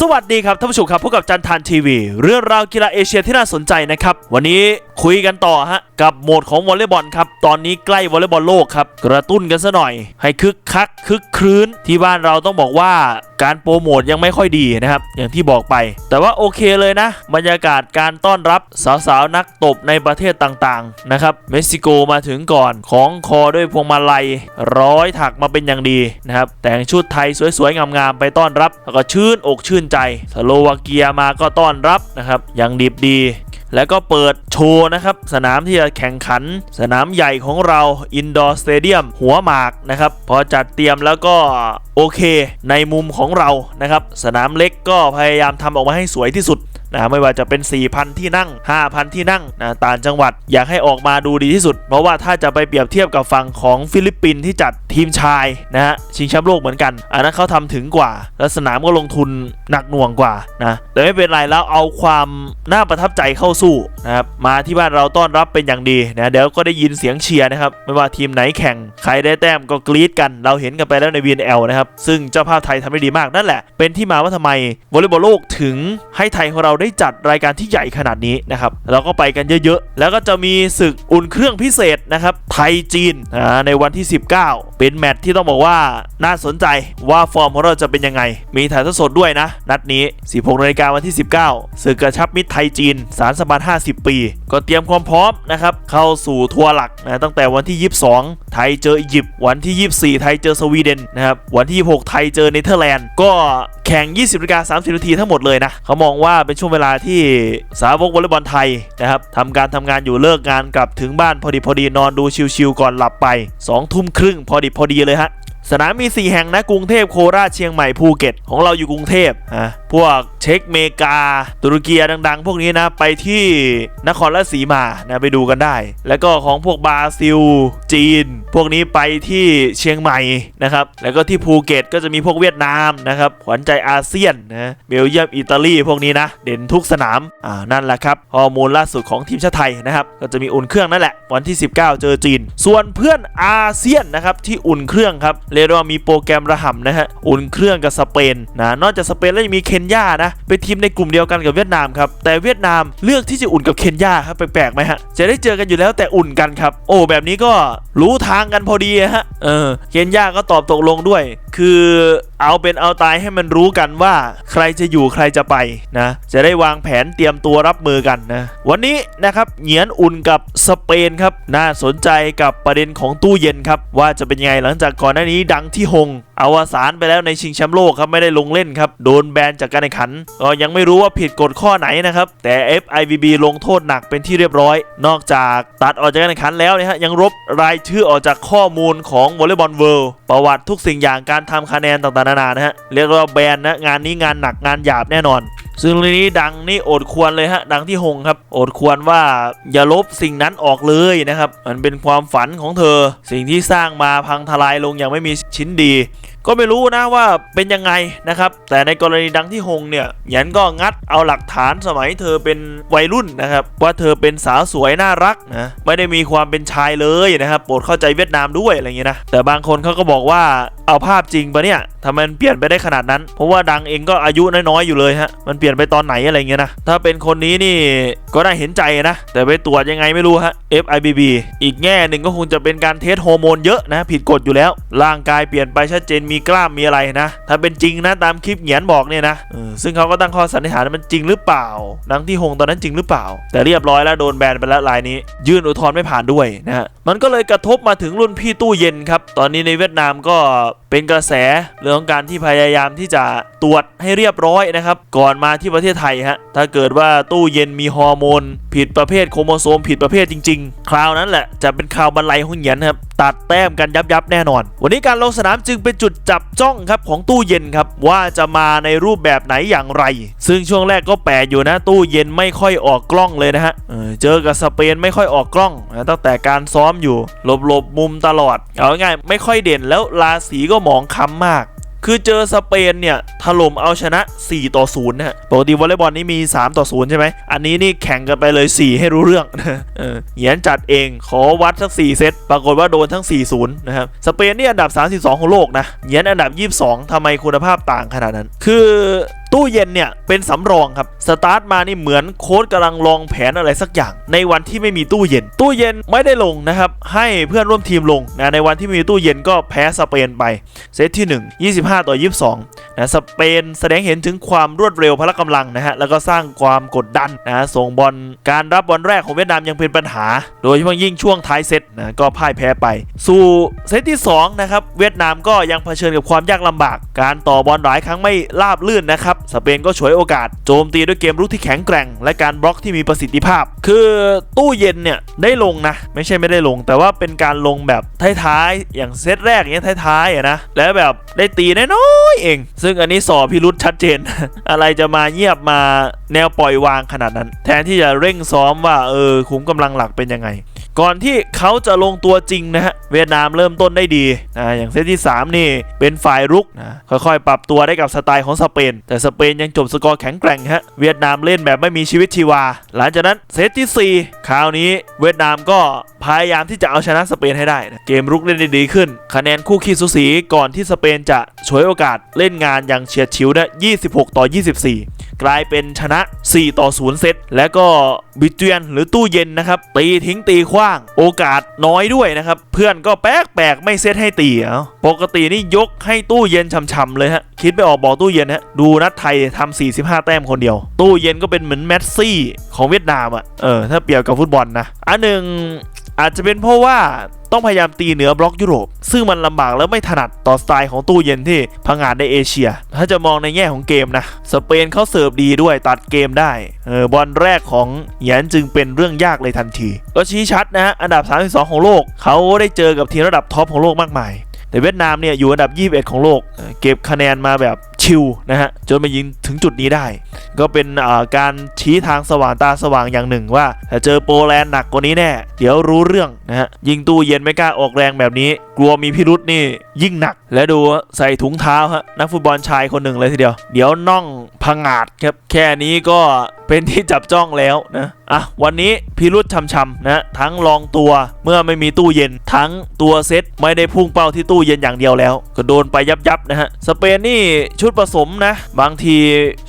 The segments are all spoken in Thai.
สวัสดีครับท่านผู้ชมครับพบกับจันทานทีวี เรื่องราวกีฬาเอเชียที่น่าสนใจนะครับ วันนี้คุยกันต่อฮะ กับโหมดของวอลเลย์บอลครับ ตอนนี้ใกล้วอลเลย์บอลโลกครับ กระตุ้นกันซะหน่อย ให้คึกคักคึกครื้นที่บ้านเราต้องบอกว่าการโปรโมทยังไม่ค่อยดีนะครับ อย่างที่บอกไป แต่ว่าโอเคเลยนะ บรรยากาศการต้อนรับสาวๆนักตบในประเทศต่างๆนะครับเม็กซิโกมาถึงก่อนของคอด้วยพวงมาลัย ร้อยถักมาเป็นอย่างดีนะครับแต่งชุดไทยสวยๆงามๆไปต้อนรับแล้วก็ชื่นอกชื่นใจสโลวาเกียมาก็ต้อนรับนะครับอย่างดีดีแล้วก็เปิดโชว์นะครับ สนามที่จะแข่งขัน สนามใหญ่ของเราอินดอร์สเตเดียมหัวหมากนะครับ พอจัดเตรียมแล้วก็โอเคในมุมของเรานะครับ สนามเล็กก็พยายามทำออกมาให้สวยที่สุด นะไม่ว่าจะเป็น 4,000 ที่นั่ง 5,000 ที่นั่งนะต่างจังหวัดอยากให้ออกมาดูดีที่สุด เพราะว่าถ้าจะไปเปรียบเทียบกับฝั่งของฟิลิปปินส์ที่จัดทีมชายนะฮะชิงแชมป์โลกเหมือนกัน อันนั้นเขาทำถึงกว่า แล้วสนามก็ลงทุนหนักหน่วงกว่านะแต่ไม่เป็นไรแล้วเอาความน่าประทับใจเข้าสู้นะครับมาที่บ้านเราต้อนรับเป็นอย่างดีนะเดี๋ยวก็ได้ยินเสียงเชียร์นะครับไม่ว่าทีมไหนแข่งใครได้แต้มก็กรี๊ดกัน เราเห็นกันไปแล้วใน VNL นะครับซึ่งเจ้าภาพไทยทำได้ดีมากนั่นแหละ เป็นที่มาว่าทำไมวอลเลย์บอลโลกถึงให้ไทยของเราได้จัดรายการที่ใหญ่ขนาดนี้นะครับเราก็ไปกันเยอะๆ แล้วก็จะมีศึกอุ่นเครื่องพิเศษนะครับไทยจีนอ่าในวันที่ 19 เป็นแมตช์ที่ต้องบอกว่าน่าสนใจว่าฟอร์มของเราจะเป็นยังไง มีถ่ายทอดสดด้วยนะ นัดนี้ 16นาฬิกาวันที่ 19ศึกกระชับมิตรไทยจีนสารสมบัติ50 ปี ก็เตรียมความพร้อมนะครับเข้าสู่ทัวร์หลักนะตั้งแต่วันที่ 22 ไทยเจออียิปต์วันที่ 24 ไทยเจอสวีเดนนะครับวันที่ 26 ไทยเจอเนเธอร์แลนด์ก็แข่ง 20นาฬิกา30นาทีทั้งหมดเลยนะเขามองว่าเป็นช่วงเวลาที่สาวกวอลเลย์บอลไทยนะครับทำการทำงานอยู่เลิกงานกลับถึงบ้านพอดีพอดีนอนดูชิวๆก่อนหลับไป2ทุ่มครึ่งพอดีพอดีเลยฮะ สนามมี 4 แห่งนะกรุงเทพโคราชเชียงใหม่ภูเก็ต ของเราอยู่กรุงเทพอะพวกเช็กเมกา ตุรกีดัง ๆ พวกนี้นะ ไปที่นครราชสีมานะไปดูกันได้ แล้วก็ของพวกบราซิล จีน พวกนี้ไปที่เชียงใหม่นะครับแล้วก็ที่ภูเก็ตก็จะมีพวกเวียดนามนะครับขวัญใจอาเซียนนะเบลเยียมอิตาลีพวกนี้นะ เด่นทุกสนามอ่านั่นแหละครับข้อมูลล่าสุดของทีมชาติไทยนะครับก็จะมีอุ่นเครื่องนั่นแหละวันที่ 19 เจอจีน ส่วนเพื่อนอาเซียนนะครับที่อุ่นเครื่องครับเรียกว่ามีโปรแกรมระห่ำนะฮะอุ่นเครื่องกับสเปนนะนอกจากสเปนแล้วยังมีเคนยานะเป็นทีมในกลุ่มเดียวกันกับเวียดนามครับแต่เวียดนามเลือกที่จะอุ่นกับเคนยาครับแปลกๆไหมฮะจะได้เจอกันอยู่แล้วแต่อุ่นกันครับ โอ้แบบนี้ก็รู้ทางกันพอดีฮะเออเคนยาก็ตอบตกลงด้วย คือเอาเป็นเอาตายให้มันรู้กันว่า ใครจะอยู่ใครจะไปนะ จะได้วางแผนเตรียมตัวรับมือกันนะ วันนี้นะครับเหงียนอุ่นกับสเปนครับ น่าสนใจกับประเด็นของตู้เย็นครับ ว่าจะเป็นยังไงหลังจากก่อนหน้านี้ดังที่ฮง อวสานไปแล้วในชิงแชมป์โลกครับไม่ได้ลงเล่นครับโดนแบนจากการแข่งขันก็ยังไม่รู้ว่าผิดกฎข้อไหนนะครับแต่ FIVB ลงโทษหนักเป็นที่เรียบร้อย นอกจากตัดออกจากการแข่งขันแล้วนะฮะยังลบรายชื่อออกจากข้อมูลของวอลเลย์บอลเวิลด์ประวัติทุกสิ่งอย่างการทำคะแนนต่างๆนานานะฮะเรียกว่าแบนนะงานนี้งานหนักงานหยาบแน่นอน ซึ่งเรื่องนี้ดังนี่โอดควรเลยฮะดังที่หงครับโอดควรว่าอย่าลบสิ่งนั้นออกเลยนะครับ มันเป็นความฝันของเธอ สิ่งที่สร้างมาพังทลายลงอย่างไม่มีชิ้นดี ก็ไม่รู้นะว่าเป็นยังไงนะครับ แต่ในกรณีดังที่หงเนี่ยหยันก็งัดเอาหลักฐานสมัยเธอเป็นวัยรุ่นนะครับ ว่าเธอเป็นสาวสวยน่ารักนะไม่ได้มีความเป็นชายเลยนะครับโปรดเข้าใจเวียดนามด้วยอะไรอย่างเงี้ยนะแต่บางคนเขาก็บอกว่า เอาภาพจริงปะเนี่ยทำไมมันเปลี่ยนไปได้ขนาดนั้น เพราะว่าดังเองก็อายุน้อยๆอยู่เลยฮะ มันเปลี่ยนไปตอนไหนอะไรเงี้ยนะ ถ้าเป็นคนนี้นี่ก็น่าเห็นใจนะ แต่ไปตรวจยังไงไม่รู้ฮะ FIBB อีกแง่หนึ่งก็คงจะเป็นการเทสฮอร์โมนเยอะนะ ผิดกฎอยู่แล้ว ร่างกายเปลี่ยนไปชัดเจนมีกล้ามมีอะไรนะ ถ้าเป็นจริงนะตามคลิปเหงียนบอกเนี่ยนะซึ่งเขาก็ตั้งข้อสันนิษฐานมันจริงหรือเปล่า ดังที่หงตอนนั้นจริงหรือเปล่า แต่เรียบร้อยแล้วโดนแบนไปแล้วรายนี้ ยื่นอุทธรณ์ไม่ผ่านด้วยนะฮะ มันก็เลยกระทบมาถึงรุ่นพี่ตู้เย็นครับ ตอนนี้ในเวียดนามก็เป็นกระแสเรื่องของการที่พยายามที่จะตรวจให้เรียบร้อยนะครับ ก่อนมาที่ประเทศไทยฮะถ้าเกิดว่าตู้เย็นมีฮอร์โมน ผิดประเภทโครโมโซมผิดประเภทจริง ๆ คราวนั้นแหละจะเป็นข่าวบรรลัยของเหงียนครับตัดแต้มกันยับยับๆแน่นอน วันนี้การลงสนามจึงเป็นจุดจับจ้องครับของตู้เย็นครับว่าจะมาในรูปแบบไหนอย่างไร ซึ่งช่วงแรกก็แปลกอยู่นะ ตู้เย็นไม่ค่อยออกกล้องเลยนะฮะเออเจอกับสเปนไม่ค่อยออกกล้องนะตั้งแต่การซ้อมอยู่หลบหลบๆมุมตลอด เอาง่ายๆไม่ค่อยเด่นแล้วราศีก็หมองค้ำมาก คือเจอสเปนเนี่ยถล่มเอาชนะ 4 ต่อ0นะฮะปกติวอลเลย์บอลนี่มี 3 ต่อ 0 ใช่ไหม อันนี้นี่แข่งกันไปเลย 4 ให้รู้เรื่องเออเหยียนจัดเองขอวัดสัก 4 เซต ปรากฏว่าโดนทั้ง 4 0 นะครับ สเปนนี่อันดับ 32 ของโลกนะเหยียนอันดับ 22ทำไมคุณภาพต่างขนาดนั้น คือ ตู้เย็นเนี่ยเป็นสำรองครับสตาร์ทมานี่เหมือนโค้ดกำลังลองแผนอะไรสักอย่าง ในวันที่ไม่มีตู้เย็น ตู้เย็นไม่ได้ลงนะครับ ให้เพื่อนร่วมทีมลงนะในวันที่มีตู้เย็นก็แพ้สเปนไป เซตที่ 1 25 ต่อ 22นะสเปนแสดงเห็นถึงความรวดเร็วพละกำลังนะฮะแล้วก็สร้างความกดดันนะส่งบอลการรับบอลแรกของเวียดนามยังเป็นปัญหา โดยเฉพาะยิ่งช่วงท้ายเซตนะก็พ่ายแพ้ไป สู่เซตที่2นะครับเวียดนามก็ยังเผชิญกับความยากลำบาก การต่อบอลหลายครั้งไม่ราบลื่นนะครับสเปนก็ฉวยโอกาสโจมตีด้วยเกมรุกที่แข็งแกร่ง และการบล็อกที่มีประสิทธิภาพ คือตู้เย็นเนี่ยได้ลงนะ ไม่ใช่ไม่ได้ลง แต่ว่าเป็นการลงแบบท้ายๆอย่างเซตแรกอย่างเงี้ยท้ายๆอะนะแล้วแบบได้ตีน้อยๆเอง ซึ่งอันนี้สอพิรุษชัดเจน อะไรจะมาเงียบมาแนวปล่อยวางขนาดนั้น แทนที่จะเร่งซ้อมว่าเออขุมกำลังหลักเป็นยังไง ก่อนที่เขาจะลงตัวจริงนะฮะเวียดนามเริ่มต้นได้ดีนะอย่างเซตที่ 3 นี่เป็นฝ่ายรุกนะค่อยๆ ปรับตัวได้กับสไตล์ของสเปน แต่สเปนยังจบสกอร์แข็งแกร่งฮะเวียดนามเล่นแบบไม่มีชีวิตชีวา หลังจากนั้นเซตทีสี่4 คราวนี้เวียดนามก็พยายามที่จะเอาชนะสเปนให้ได้นะเกมรุกเล่นได้ดีขึ้น คะแนนคู่ขี้สูสีก่อนที่สเปนจะฉวยโอกาสเล่นงานอย่างเฉียดฉิวนะ26 ต่อ 24 กลายเป็นชนะ 4 ต่อ 0 เซตและก็บิเตียนหรือตู้เย็นนะครับ ตีทิ้งตีขว้าง โอกาสน้อยด้วยนะครับ เพื่อนก็แป๊กแปลกๆไม่เซตให้ตีเอาปกตินี่ยกให้ตู้เย็นช่ำๆเลยฮะ คิดไปออกบอกตู้เย็นฮะ ดูนัดไทยทำ45 แต้มคนเดียว ตู้เย็นก็เป็นเหมือนแมสซี่ของเวียดนามอะเออถ้าเปรียบกับฟุตบอลนะอันหนึ่ง อาจจะเป็นเพราะว่าต้องพยายามตีเหนือบล็อกยุโรป ซึ่งมันลำบากและไม่ถนัดต่อสไตล์ของตู้เย็นที่พังงานในเอเชีย ถ้าจะมองในแง่ของเกมนะ สเปนเขาเสิร์ฟดีด้วยตัดเกมได้เออบอลแรกของเหยียนจึงเป็นเรื่องยากเลยทันที ก็ชี้ชัดนะฮะอันดับ 32 ของโลก เขาได้เจอกับทีมระดับท็อปของโลกมากมาย แต่เวียดนามเนี่ยอยู่อันดับ 21 ของโลกเออเก็บคะแนนมาแบบ ชิลนะฮะจนมายิงถึงจุดนี้ได้ ก็เป็นการชี้ทางสว่างตาสว่างอย่างหนึ่งว่าถ้าเจอโปแลนด์หนักกว่านี้แน่ เดี๋ยวรู้เรื่องนะฮะยิงตู้เย็นไม่กล้าออกแรงแบบนี้ กลัวมีพิรุษนี่ยิ่งหนัก และดูใส่ถุงเท้าฮะนักฟุตบอลชายคนหนึ่งเลยทีเดียว เดี๋ยวน่องพังาดครับแค่นี้ก็เป็นที่จับจ้องแล้วนะอะวันนี้พิรุษช่ำๆนะทั้งลองตัวเมื่อไม่มีตู้เย็นทั้งตัวเซตไม่ได้พุ่งเป้าที่ตู้เย็นอย่างเดียวแล้ว ก็โดนไปยับยับๆนะฮะสเปนนี่ชุดผสมนะ บางที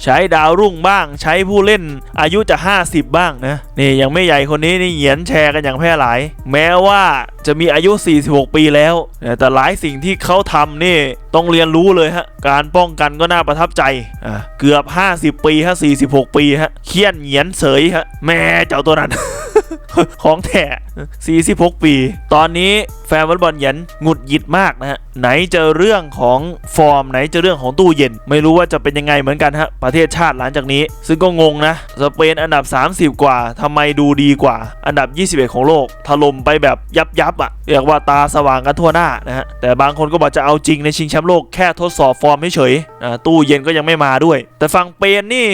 ใช้ดาวรุ่งบ้าง ใช้ผู้เล่นอายุจะ 50 บ้างนะนี่ยังไม่ใหญ่คนนี้นี่เหยียนแชร์กันอย่างแพร่หลาย แม้ว่าจะมีอายุ 46 ปีแล้ว แต่หลายสิ่งที่เขาทำนี่ต้องเรียนรู้เลยฮะ การป้องกันก็น่าประทับใจอะเกือบ 50 ปีฮะ 46 ปีฮะเคียนเหยียนเสยฮะ แม่เจ้าตัวนั้น ของแท้ 46 ปี ตอนนี้แฟนวอลบอลเยียนหงุดหงิดมากนะฮะ ไหนจะเรื่องของฟอร์มไหนจะเรื่องของตู้เย็น ไม่รู้ว่าจะเป็นยังไงเหมือนกันฮะ ประเทศชาติหลังจากนี้ ซึ่งก็งงนะ สเปนอันดับ 30 กว่าทำไมดูดีกว่า อันดับ 21 ของโลก ถล่มไปแบบยับยับอะเรียกว่าตาสว่างกันทั่วหน้านะฮะ แต่บางคนก็บอกจะเอาจริงในชิงแชมป์โลกแค่ทดสอบฟอร์มเฉยๆตู้เย็นก็ยังไม่มาด้วย แต่ฝั่งเปนนี่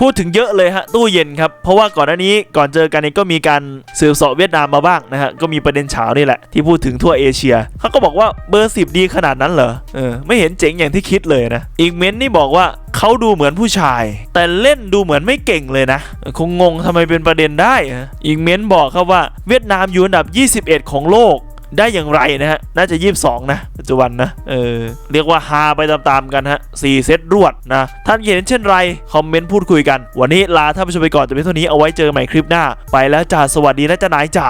พูดถึงเยอะเลยฮะตู้เย็นครับ เพราะว่าก่อนหน้านี้ก่อนเจอกันนี่ก็มีการสืบเสอบเวียดนามมาบ้างนะฮะก็มีประเด็นเฉานี่แหละที่พูดถึงทั่วเอเชียเขาก็บอกว่าเบอร์สิบดีขนาดนั้นเหรอเออไม่เห็นเจ๋งอย่างที่คิดเลยนะอีกเม้นต์นี่บอกว่าเขาดูเหมือนผู้ชาย แต่เล่นดูเหมือนไม่เก่งเลยนะ คงงงทำไมเป็นประเด็นได้ อีกเม้นต์บอกครับว่าเวียดนามอยู่อันดับ 21 ของโลกได้อย่างไรนะฮะ น่าจะ 22 นะ ปัจจุบันนะ เออ เรียกว่าฮาไปตามๆกันฮะ4เซตรวดนะท่านเห็นเช่นไร คอมเมนต์พูดคุยกัน วันนี้ลาท่านผู้ชมไปก่อนแต่เพียงเท่านี้เอาไว้เจอใหม่คลิปหน้า ไปแล้วจ้าสวัสดีนะจ้านายจ๋า